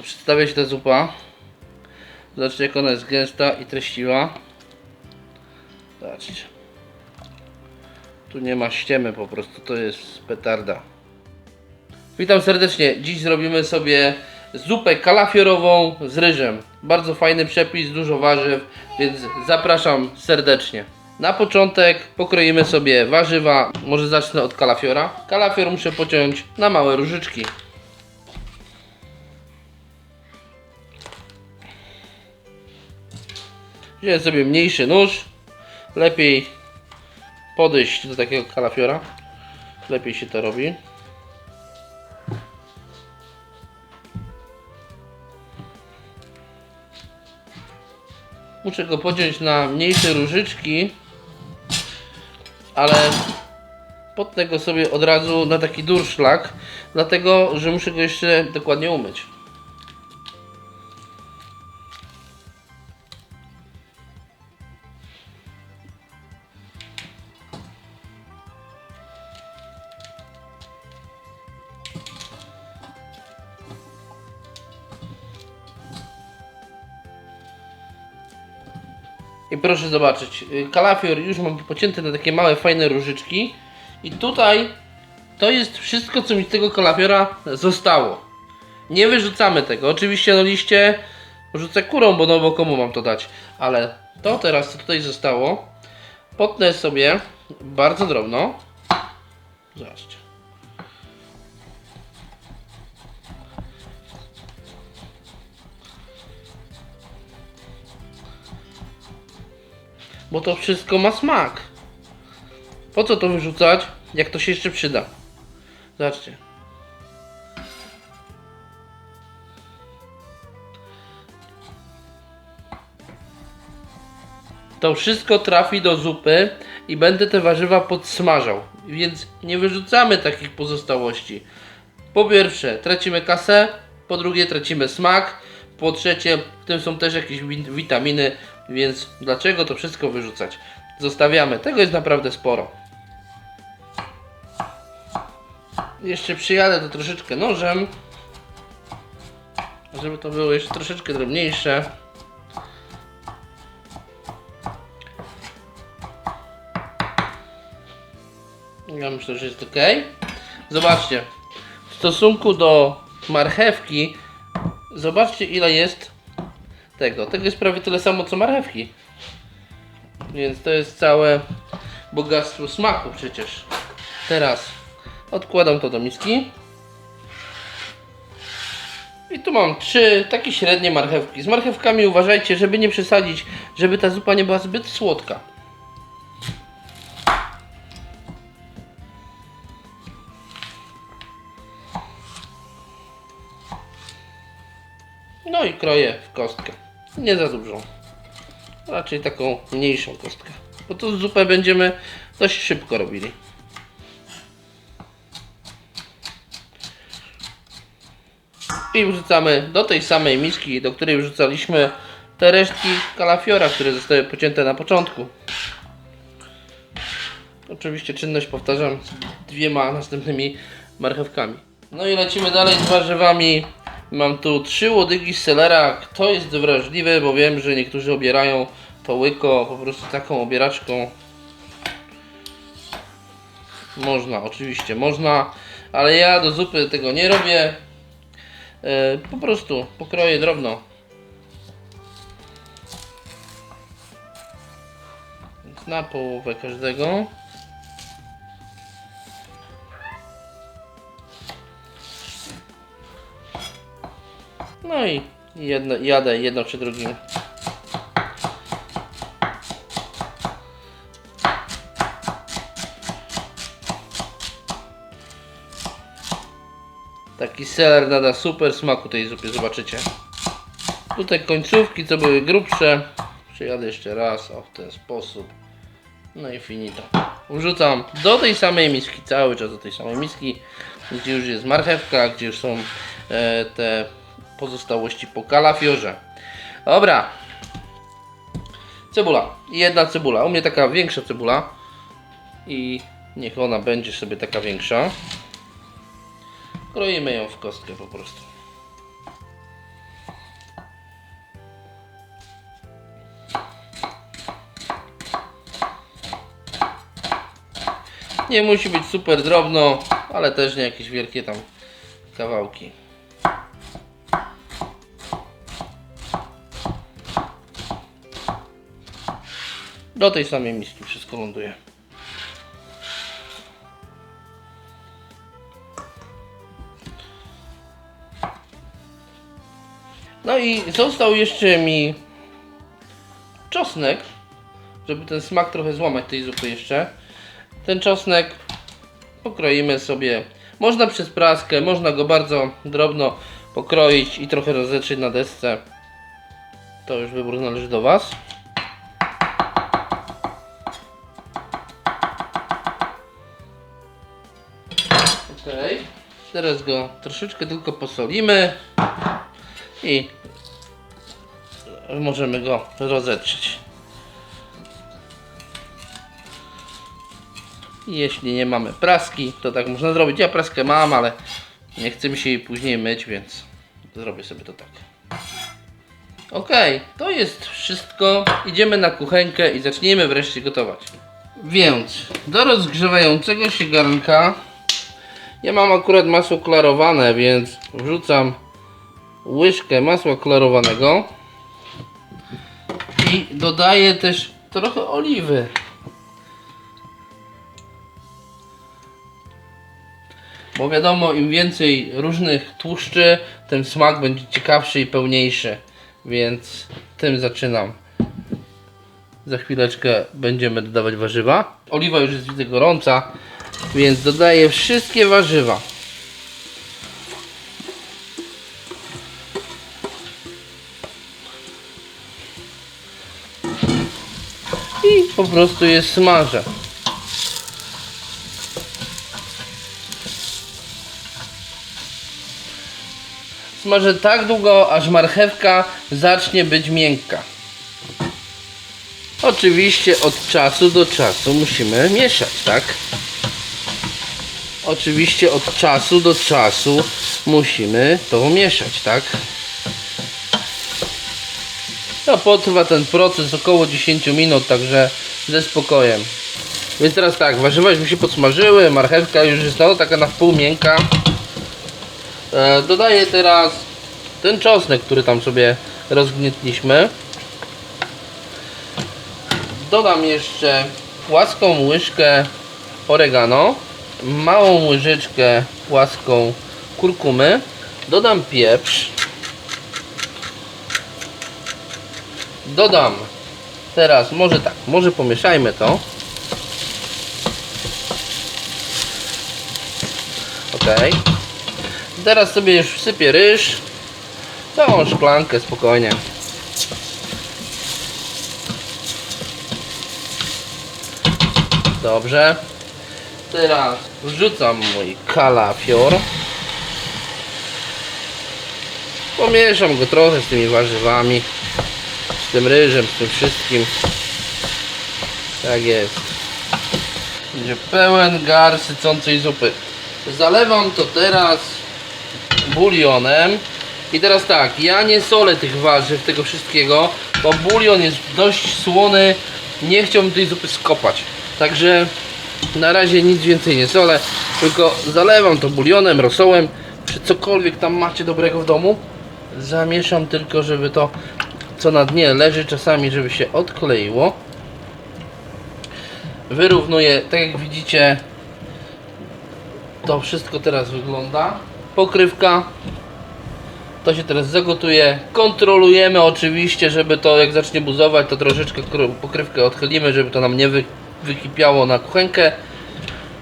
oto przedstawia się ta zupa. Zobaczcie jak ona jest gęsta i treściwa. Zobaczcie. Tu nie ma ściemy po prostu, to jest petarda. Witam serdecznie. Dziś zrobimy sobie zupę kalafiorową z ryżem. Bardzo fajny przepis, dużo warzyw, więc zapraszam serdecznie. Na początek pokroimy sobie warzywa. Może zacznę od kalafiora. Kalafior muszę pociąć na małe różyczki. Wziąłem sobie mniejszy nóż. Lepiej podejść do takiego kalafiora. Lepiej się to robi. Muszę go pociąć na mniejsze różyczki, ale potnę go sobie od razu na taki durszlak, dlatego że muszę go jeszcze dokładnie umyć. I proszę zobaczyć, y, kalafior już mam pocięty na takie małe, fajne różyczki. I tutaj to jest wszystko, co mi z tego kalafiora zostało. Nie wyrzucamy tego. Oczywiście no liście rzucę kurą, bo no bo komu mam to dać. Ale to teraz, co tutaj zostało, potnę sobie bardzo drobno. Zobaczcie. Bo to wszystko ma smak. Po co to wyrzucać, jak to się jeszcze przyda? Zobaczcie. To wszystko trafi do zupy i będę te warzywa podsmażał. Więc nie wyrzucamy takich pozostałości. Po pierwsze, tracimy kasę, po drugie, tracimy smak, po trzecie, w tym są też jakieś wit- witaminy, więc dlaczego to wszystko wyrzucać? Zostawiamy. Tego jest naprawdę sporo. Jeszcze przyjadę to troszeczkę nożem, żeby to było jeszcze troszeczkę drobniejsze. Ja myślę, że jest ok. Zobaczcie, w stosunku do marchewki, zobaczcie ile jest tego. Tego jest prawie tyle samo co marchewki. Więc to jest całe bogactwo smaku przecież. Teraz odkładam to do miski. I tu mam trzy takie średnie marchewki. Z marchewkami uważajcie, żeby nie przesadzić, żeby ta zupa nie była zbyt słodka. No i kroję w kostkę. Nie za dużą. Raczej taką mniejszą kostkę. Bo tu zupę będziemy dość szybko robili. I wrzucamy do tej samej miski, do której wrzucaliśmy te resztki kalafiora, które zostały pocięte na początku. Oczywiście czynność powtarzam dwiema następnymi marchewkami. No i lecimy dalej z warzywami. Mam tu trzy łodygi z selera. Kto jest wrażliwy, bo wiem, że niektórzy obierają to łyko po prostu taką obieraczką. Można, oczywiście można, ale ja do zupy tego nie robię. E, po prostu pokroję drobno. Na połowę każdego. No i jedno, jadę jedno czy drugim. Taki seler nada super smaku tej zupie, zobaczycie. Tutaj końcówki, co były grubsze, przyjadę jeszcze raz, o w ten sposób. No i finito. Wrzucam do tej samej miski, cały czas do tej samej miski, gdzie już jest marchewka, gdzie już są e, te pozostałości po kalafiorze. Dobra. Cebula. Jedna cebula. U mnie taka większa cebula. I niech ona będzie sobie taka większa. Kroimy ją w kostkę po prostu. Nie musi być super drobno, ale też nie jakieś wielkie tam kawałki. Do tej samej miski wszystko ląduje. No i został jeszcze mi czosnek, żeby ten smak trochę złamać tej zupy jeszcze. Ten czosnek pokroimy sobie. Można przez praskę, można go bardzo drobno pokroić i trochę rozetrzeć na desce. To już wybór należy do Was. Ok. Teraz go troszeczkę tylko posolimy i możemy go rozetrzeć. Jeśli nie mamy praski, to tak można zrobić. Ja praskę mam, ale nie chce mi się jej później myć, więc zrobię sobie to tak. Ok, to jest wszystko. Idziemy na kuchenkę i zaczniemy wreszcie gotować. Więc do rozgrzewającego się garnka ja mam akurat masło klarowane, więc wrzucam łyżkę masła klarowanego i dodaję też trochę oliwy. Bo wiadomo, im więcej różnych tłuszczy, tym smak będzie ciekawszy i pełniejszy. Więc tym zaczynam. Za chwileczkę będziemy dodawać warzywa. Oliwa już jest widzę gorąca, więc dodaję wszystkie warzywa. I po prostu je smażę. Smażę tak długo, aż marchewka zacznie być miękka. Oczywiście od czasu do czasu musimy mieszać, tak? Oczywiście od czasu do czasu musimy to mieszać, tak? No potrwa ten proces około 10 minut, także ze spokojem. Więc teraz tak, warzywa już mi się podsmażyły, marchewka już jest no, taka na wpół miękka. E, dodaję teraz ten czosnek, który tam sobie rozgnietliśmy. Dodam jeszcze płaską łyżkę oregano, małą łyżeczkę płaską kurkumy, dodam pieprz, dodam teraz, może tak, może pomieszajmy to. Ok. Teraz sobie już wsypię ryż, całą szklankę spokojnie. Dobrze. Teraz wrzucam mój kalafior. Pomieszam go trochę z tymi warzywami, z tym ryżem, z tym wszystkim. Tak jest. Będzie pełen gar sycącej zupy. Zalewam to teraz bulionem. I teraz tak, ja nie solę tych warzyw, tego wszystkiego, bo bulion jest dość słony. Nie chciałbym tej zupy skopać. Także na razie nic więcej nie solę, tylko zalewam to bulionem, rosołem, czy cokolwiek tam macie dobrego w domu. Zamieszam tylko, żeby to, co na dnie leży, czasami, żeby się odkleiło. Wyrównuję, tak jak widzicie, to wszystko teraz wygląda. Pokrywka. To się teraz zagotuje. Kontrolujemy oczywiście, żeby to jak zacznie buzować, to troszeczkę pokrywkę odchylimy, żeby to nam nie wy, wykipiało na kuchenkę.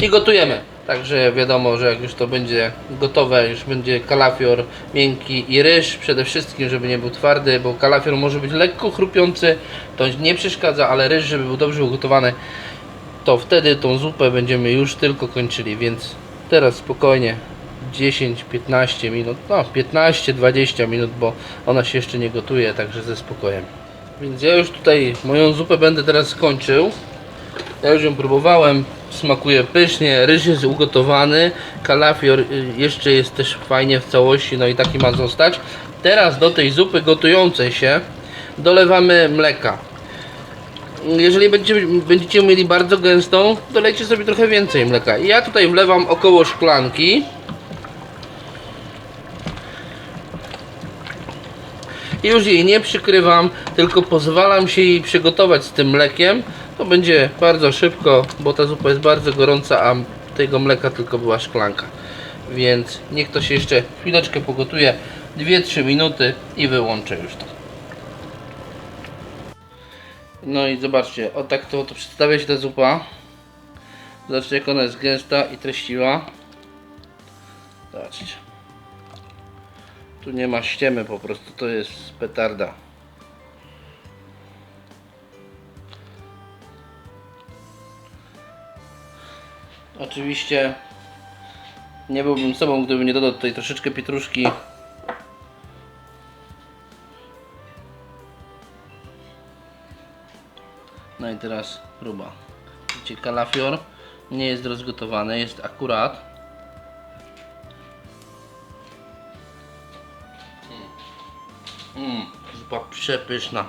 I gotujemy. Także wiadomo, że jak już to będzie gotowe, już będzie kalafior miękki i ryż przede wszystkim, żeby nie był twardy, bo kalafior może być lekko chrupiący, to nie przeszkadza, ale ryż, żeby był dobrze ugotowany, to wtedy tą zupę będziemy już tylko kończyli, więc teraz spokojnie 10-15 minut, no 15-20 minut, bo ona się jeszcze nie gotuje, także ze spokojem. Więc ja już tutaj moją zupę będę teraz skończył. Ja już ją próbowałem, smakuje pysznie, ryż jest ugotowany, kalafior y, jeszcze jest też fajnie w całości, no i taki ma zostać. Teraz do tej zupy gotującej się dolewamy mleka. jeżeli będziecie, będziecie mieli bardzo gęstą, dolejcie sobie trochę więcej mleka. Ja tutaj wlewam około szklanki. Już jej nie przykrywam, tylko pozwalam się jej przygotować z tym mlekiem. To będzie bardzo szybko, bo ta zupa jest bardzo gorąca, a tego mleka tylko była szklanka. Więc niech to się jeszcze chwileczkę pogotuje, 2-3 minuty i wyłączę już to. No i zobaczcie, o tak to, to przedstawia się ta zupa. Zobaczcie jak ona jest gęsta i treściwa. Zobaczcie. Tu nie ma ściemy po prostu, to jest petarda. Oczywiście nie byłbym sobą, gdybym nie dodał tutaj troszeczkę pietruszki. No i teraz próba. Widzicie, kalafior nie jest rozgotowany, jest akurat. Przepyszna.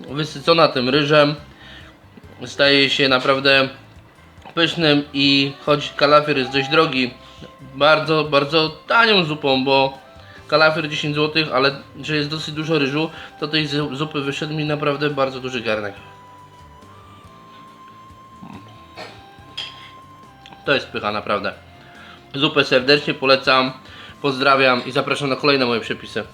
Wysycona tym ryżem. Staje się naprawdę pysznym i choć kalafior jest dość drogi, bardzo, bardzo tanią zupą, bo kalafior 10 zł, ale że jest dosyć dużo ryżu, to tej zu- zupy wyszedł mi naprawdę bardzo duży garnek. To jest pycha naprawdę. Zupę serdecznie polecam, pozdrawiam i zapraszam na kolejne moje przepisy.